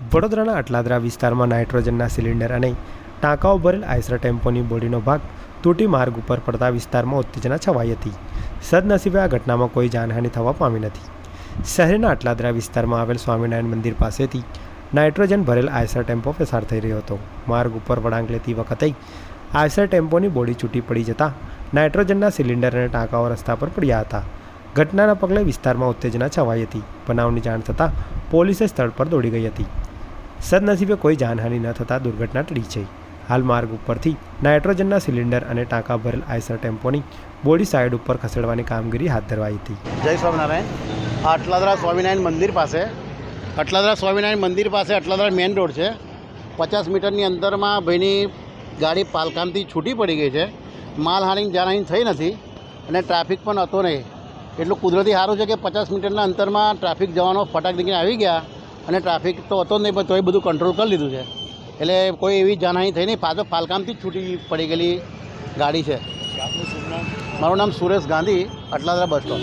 વડોદરાના અટલાદરા વિસ્તારમાં નાઇટ્રોજનના સિલિન્ડર અને ટાંકાઓ ભરેલ આઈસરા ટેમ્પોની બોડીનો ભાગ તૂટી માર્ગ ઉપર પડતા વિસ્તારમાં ઉત્તેજના છવાઈ હતી. સદનસીબે આ ઘટનામાં કોઈ જાનહાનિ થવા પામી નથી. શહેરના અટલાદરા વિસ્તારમાં આવેલ સ્વામિનારાયણ મંદિર પાસેથી નાઇટ્રોજન ભરેલ આઈસર ટેમ્પો પસાર થઈ રહ્યો હતો. માર્ગ ઉપર વળાંક લેતી વખતે આઈસર ટેમ્પોની બોડી છૂટી પડી જતાં નાઇટ્રોજનના સિલિન્ડર અને ટાંકાઓ રસ્તા પર પડ્યા હતા. ઘટનાના પગલે વિસ્તારમાં ઉત્તેજના છવાઈ હતી. બનાવની જાણ થતાં પોલીસે સ્થળ પર દોડી ગઈ હતી. સદનસીબે કોઈ જાનહાનિ ન થતાં દુર્ઘટના ટળી છે હાલ માર્ગ ઉપરથી નાઇટ્રોજનના સિલિન્ડર અને ટાંકા ભરેલ આઈસર ટેમ્પોની બોડી સાઈડ ઉપર ખસેડવાની કામગીરી હાથ ધરવાઈ હતી. જય સ્વામિનારાયણ. આ અટલાદરા સ્વામિનારાયણ મંદિર પાસે અટલાદરા સ્વામિનારાયણ મંદિર પાસે અટલાદરા મેઇન રોડ છે. પચાસ મીટરની અંદરમાં ભાઈની ગાડી પાલકામથી છૂટી પડી ગઈ છે. માલહાની જાનહાની થઈ નથી અને ટ્રાફિક પણ હતો નહીં. એટલું કુદરતી સારું છે કે પચાસ મીટરના અંતરમાં ટ્રાફિક જવાનો ફટાક દીકરી આવી ગયા. અને ટ્રાફિક તો હતો જ નહીં પણ તોય બધું કંટ્રોલ કરી લીધું છે. એટલે કોઈ એવી જાનહાની થઈ નહીં. પાછો ફાલકામથી જ છૂટી પડી ગયેલી ગાડી છે. મારું નામ સુરેશ ગાંધી અટલાદરા બસ સ્ટોપ